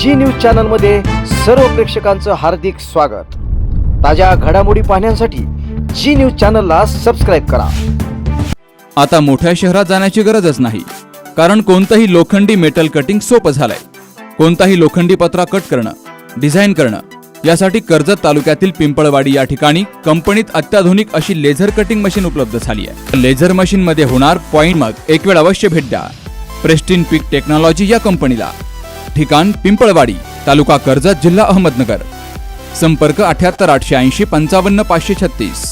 जी news चॅनलमध्ये सर्व प्रेक्षकांचं हार्दिक स्वागत. ताज्या घडामोडी पाहण्यासाठी जी न्यूज चॅनलला सबस्क्राईब करा. आता मोठ्या शहरात जाण्याची गरजच नाही कारण कोणतंही लोखंडी मेटल कटिंग सोपं झालंय. कोणताही लोखंडी पत्रा कट करणं डिझाईन करणं यासाठी कर्जत तालुक्यातील पिंपळवाडी या ठिकाणी कंपनीत अत्याधुनिक अशी लेझर कटिंग मशीन उपलब्ध झाली आहे. लेझर मशीन मध्ये होणार पॉइंट मग एक वेळ अवश्य भेट द्या. प्रेस्टिन पीक टेक्नॉलॉजी या कंपनीला ठिकाण पिंपळवाडी तालुका कर्जत जिल्हा अहमदनगर. संपर्क अठ्याहत्तर आठशे ऐंशी पंचावन्न पाचशे छत्तीस.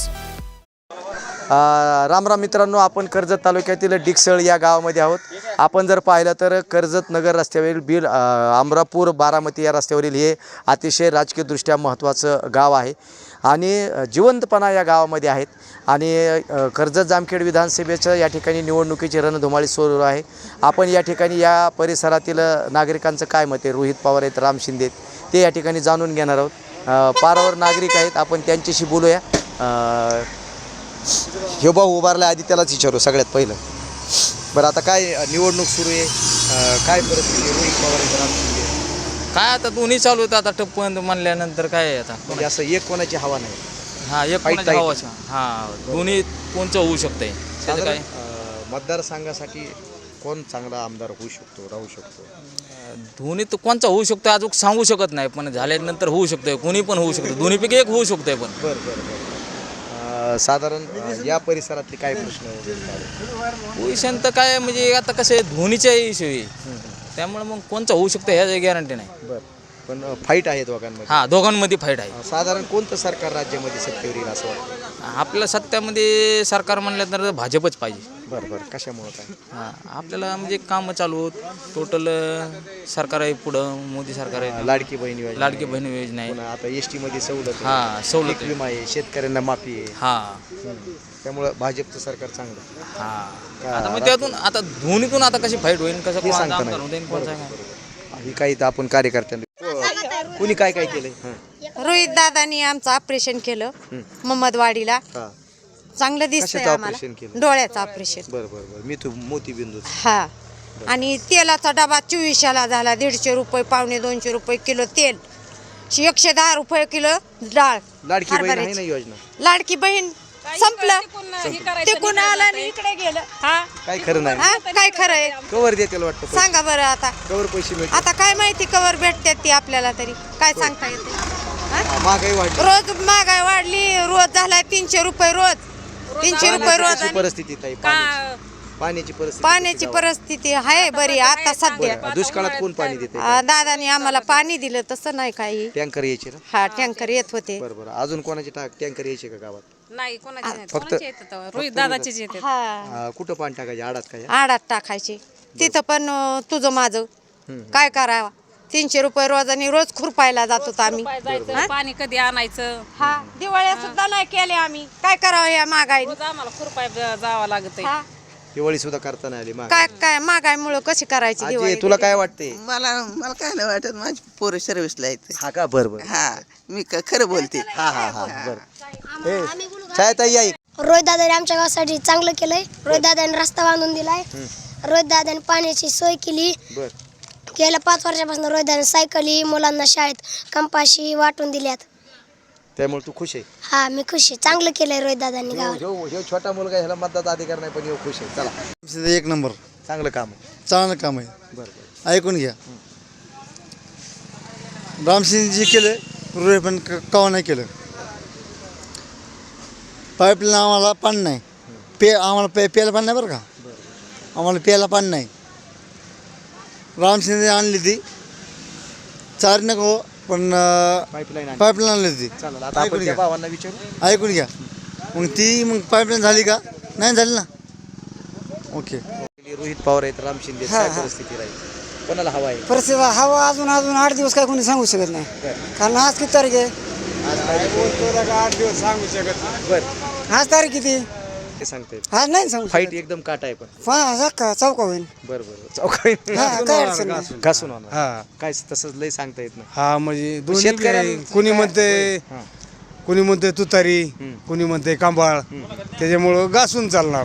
राम राम मित्रांनो आपण कर्जत तालुक्यातील डिकसळ या गावामध्ये आहोत. आपण जर पाहिलं तर कर्जत नगर रस्त्यावरील बीड अमरापूर बारामती या रस्त्यावरील हे अतिशय राजकीयदृष्ट्या महत्त्वाचं गाव आहे. आणि जिवंतपणा या गावामध्ये आहेत. आणि कर्जत जामखेड विधानसभेचं या ठिकाणी निवडणुकीची रणधुमाळी सुरू आहे. आपण या ठिकाणी या परिसरातील नागरिकांचं काय मत आहे? रोहित पवार आहेत राम शिंदे आहेत ते या ठिकाणी जाणून घेणार आहोत. पारावर नागरिक आहेत आपण त्यांच्याशी बोलूया. हे भाऊ उभारला आधी त्यालाच विचारू सगळ्यात पहिलं. बरं आता काय निवडणूक सुरू आहे? काय परिस्थिती आहे? रोहित पवार आहेत, राम शिंदे काय आता दोन्ही चालू आहेत आता टप्प म्हणल्यानंतर काय आहे आता? म्हणजे असं एक कोणाची हवा नाही. हा एक Fight कोणाच्या tight. हवाचा हा दोन्ही कोणचं होऊ शकतंय? त्याचं काय? साधारण, अ, मतदारसंघासाठी कोण चांगला आमदार होऊ शकतो राहू शकतो? दोन्ही तर कोणचा होऊ शकतो अजून सांगू शकत नाही पण झाल्यानंतर होऊ शकतंय कोणी पण होऊ शकतं दोन्हीपैकी एक होऊ शकतंय पण. बरं बरं बरं. अ, साधारण अ, या परिसरातले काय प्रश्न वगैरे चालू? पोझिशन तर काय म्हणजे आता कसं आहे धोनीच्या इश्यू आहे. त्यामुळे मग कोणचं होऊ शकतं ह्याची गॅरंटी नाही. बरं. पण फाईट आहे दोघांमध्ये हा दोघांमध्ये फाईट आहे. साधारण कोणतं सरकार राज्यामध्ये सत्तेवर येईल असं वाटतं? आपल्या सत्यामध्ये सरकार म्हणलं तर भाजपच पाहिजे. बरं बरं. कशामुळं काय? हा आपल्याला म्हणजे कामं चालू होत. टोटल सरकार आहे पुढं मोदी सरकार आहे. लाडकी बहीण योजना लाडकी बहीण योजना आहे. पुन्हा आता एसमध्ये सवलत आहे. हा सवलत आहे. विमा आहे शेतकऱ्यांना माफी आहे. हा. त्यामुळं भाजपचं सरकार चांगलं आहे. हा. आता मग त्यातून आता दोन्हीतून आता कशी फाईट होईल? कसं कोणाचं सांगता आमदार नाही. होईल कोणचं काय ही काही तर आपण कार्यकर्त्यांना कुणी काय काय केलंय? हं. रोहित दादानी आमचं ऑपरेशन केलं हा. चांगलं दिसतंय कशाचं आम्हाला. operation केलं? डोळ्याचं ऑपरेशन बरं बरं बरं. मी तू मोतीबिंदू हा. आणि तेलाचा डबा चोवीसशेला झाला. दीडशे रुपये पावणे दोनशे रुपये किलो तेल. एकशे दहा रुपये किलो डाळ. लाडकी बहीण आहे ना हरभऱ्याची. योजना? लाडकी बहीण संपलं. तिकून आलं आणि इकडे गेलं? हा? काय खरं नाही. हा? काय खरं आहे? कवर देतील वाटतं पैसे. सांगा बरं आता. कवर पैसे मिळतील आता काय माहिती कवर भेटतात ती आपल्याला तरी? काय सांगता येते? हा? महागाई वाढली. रोज महागाई वाढली रोज झालाय तीनशे रुपये रोज. तीनशे रुपये रोज कशी आणि परिस्थिती ताई पाण्याची पाण्याची परिस्थिती पाण्याची परिस्थिती आहे बरी आता सध्या. बरं, दुष्काळात कोण पाणी देते आ, दादानी आम्हाला पाणी दिलं तसं नाही काही. टँकर यायचे ना? हा टँकर येत होते. बरं बरं. अजून कोणाचे टँकर यायचे का गावात? नाही कोणाची नाही. फक्त कोणाची येतात तेव्हा? रोहित दादाचीच येते. हा. अं, कुठं पाणी टाकायचे? आडात काय? आडात टाकायचे. तिथं पण अं, तुझं माझं. काय करावं? तीनशे रुपये रोज आणि रोज खुरपायला जात होतो आम्ही जायचं. पाणी कधी आणायचं? हा दिवाळ्या सुद्धा नाही केले आम्ही. काय करावं या महागाई रोज आम्हाला खुरपाय जावं लागत हा. दिवाळी सुद्धा करता नाही आली. काय काय महागाईमुळं कशी करायची आजी दिवाळी? तुला काय वाटते मला मला काय नाही वाटत. माझी पोरं सर्व्हिसला आहेत हा का? बरं बरं. हा. मी क- खरं बोलते. हा हा हा. बरं. छायाताई या इकडे. रोहित दादाने आमच्या गावासाठी चांगलं केलंय. रोहित दादाने रस्ता बांधून दिलाय. रोहित दादाने पाण्याची सोय केली. बरं. गेल्या पाच वर्षापासून रोहित दादाने सायकली मुलांना शाळेत कंपाशी वाटून दिल्यात. त्यामुळे तू खुश आहे? हा मी खुश आहे. चांगलं केलंय रोहित दादांनी ह्यो- गावात ह्यो ह्यो छोटा मुलगा ह्याला मतदाचा अधिकार नाही पण ह्यो खुश आहे. चला. एक नंबर. चांगलं काम आहे. चांगलं काम आहे. बरं बरं. ऐकून घ्या. रामसिंग जी केलं रुळे पण क- कवा नाही केलं. पाईपलाईन आम्हाला पाणी नाही. पे आम्हाला पे प्यायला पाणी नाही बरं का? आम्हाला प्यायला पाणी नाही. रामसिंगने आणली ती. चार नको हो, पण पाईपलाईन आणली. ती. चालेल आता ऐकून आपण त्या घ्या. भावांना विचारू. ऐकून घ्या. मग ती मग पाईपलाईन झाली का? नाही झाली ना. ओके. रोहित पवार आहेत राम शिंदे आहेत. काय परिस्थिती राहील? कोणाला हवा आहे? परिस्थिती हवा अजून अजून आठ दिवस काय कोणी सांगू शकत नाही. कारण आज किती तारीख आहे? बरं. आज तारीख किती? ते सांगता येत. आज नाही सांगू फाईट एकदम काटा आहे पण. का चौका होईल? बरं बरं. हा, काय अडचण नाही. घासून होणार काय तसंच लय सांगता येत नाही. हा म्हणजे दोन्ही शेतकऱ्यांचं बी आहे. कुणी काय- म्हणते हां. कुणी म्हणते तुतारी कुणी म्हणते कांबाळ. त्याच्यामुळं घासून चालणार.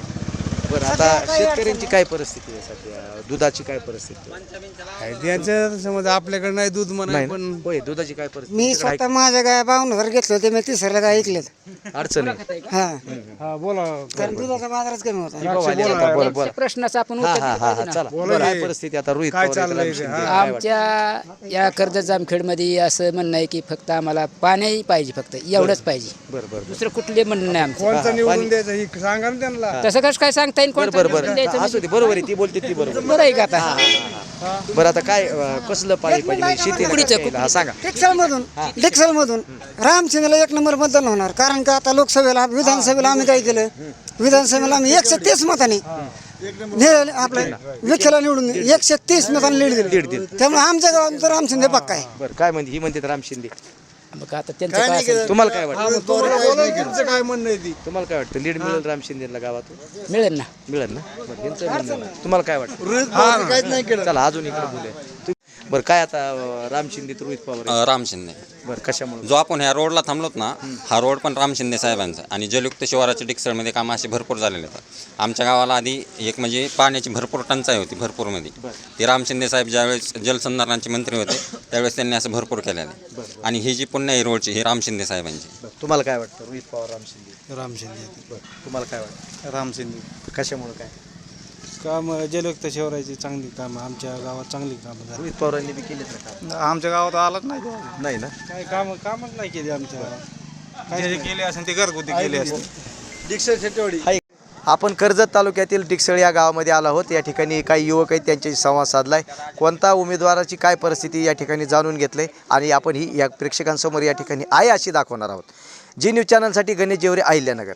बरं आता शेतकऱ्यांची काय परिस्थिती आहे सध्या? दुधाची काय परिस्थिती आहे? त्यांचं समज आपल्याकडे नाही दूध नाही म्हणा ना? पण होय दुधाची काय परिस्थिती? मी तिकडे स्वतः माझ्या गाय बावन्न हजार घेतलं होते मी तिसऱ्याला गाय ऐकलेत. आहे? अडचण आहे. हा. हा बोला. कारण दुधाचा बाजारच कमी होता. ती आता, बोला बोला. प्रश्नाचं आपण हा हा हा हा. चला. काय परिस्थिती आता रोहित पवार काय वाटतं? आमच्या या कर्जत जामखेडमध्ये असं म्हणणं आहे की फक्त आम्हाला पाणी पाहिजे फक्त एवढंच पाहिजे. बरं बरं दुसरं कुठले म्हणणं नाही आमचं? निवडून द्यायचं ही सांगा ना त्यांना. तसं कसं काय सांगता येईल बरं बरं हा, असू दे बरोबर आहे ती बोलते ती बरोबर आहे. बरं आहे का आता? बरं आता काय अं, कसलं पाणी पाहिजे? म्हणजे शेतीला कुकडीचं, काय हा सांगा. डिक्सल मधून डिक्सल मधून रामचंद्रला एक नंबर मतदान होणार. कारण का आता लोकसभेला विधानसभेला आम्ही काय केलं? विधानसभेला आम्ही एकशे तीस मतांनी ने- आपलं विखेला निवडून एकशे तीस मतांनी लीड दिली. त्यामुळे आमच्या गावात तर रामशिंदे पक्का आहे. बरं काय म्हणते? ही म्हणते राम शिंदे. मग आता त्यांचं काय असेल? तुम्हाला काय वाटतं? काय म्हणणं आहे ती? तुम्हाला काय वाटतं? लीड मिळेल राम शिंदेला गावातून? मिळेल ना. मिळेल ना? बरं ह्यांचं म्हणणं आहे. तुम्हाला काय वाटतं? काहीच नाही केलं. चला अजून इकडे बोलूया. बरं काय आता राम शिंदे तर रोहित पवार. राम शिंदे. बरं कशामुळे? जो आपण ह्या रोडला थांबलोत ना हा रोड पण राम शिंदे साहेबांचा. आणि जलयुक्त शिवाराच्या डिक्सळमध्ये कामं असे भरपूर झालेले आहेत. आमच्या गावाला आधी एक म्हणजे पाण्याची भरपूर टंचाई होती भरपूरमध्ये. ते राम शिंदे साहेब ज्यावेळेस जलसंधारणाचे मंत्री होते त्यावेळेस त्यांनी असं भरपूर केलेलं आहे. आणि ही जी पुण्य ही रोडची ही राम शिंदे साहेबांची. बरं, तुम्हाला काय वाटतं? रोहित पवार राम शिंदे. राम शिंदे. बरं तुम्हाला काय वाटतं? राम शिंदे. कशामुळे काय? काम जलयुक्त शिवरायची चांगली काम आमच्या गावात चांगली कामं झाली. रोहित पवारांनी बी काम? आमच्या गावात आलाच नाही तो. नाही ना? काय काम कामच नाही केली आमच्या. गावात जे केले असेल ते घरगुती केले असते डिक्सल शेटेवाडी. आपण कर्जत तालुक्यातील डिकसळ या गावामध्ये आलो आहोत. या ठिकाणी काही युवक आहेत त्यांच्याशी संवाद साधलाय. कोणता उमेदवाराची काय परिस्थिती या ठिकाणी जाणून घेतलंय? आणि आपण ही या प्रेक्षकांसमोर या ठिकाणी आहे अशी दाखवणार आहोत. जी न्यूज चॅनलसाठी गणेश जेवरे अहिल्यानगर.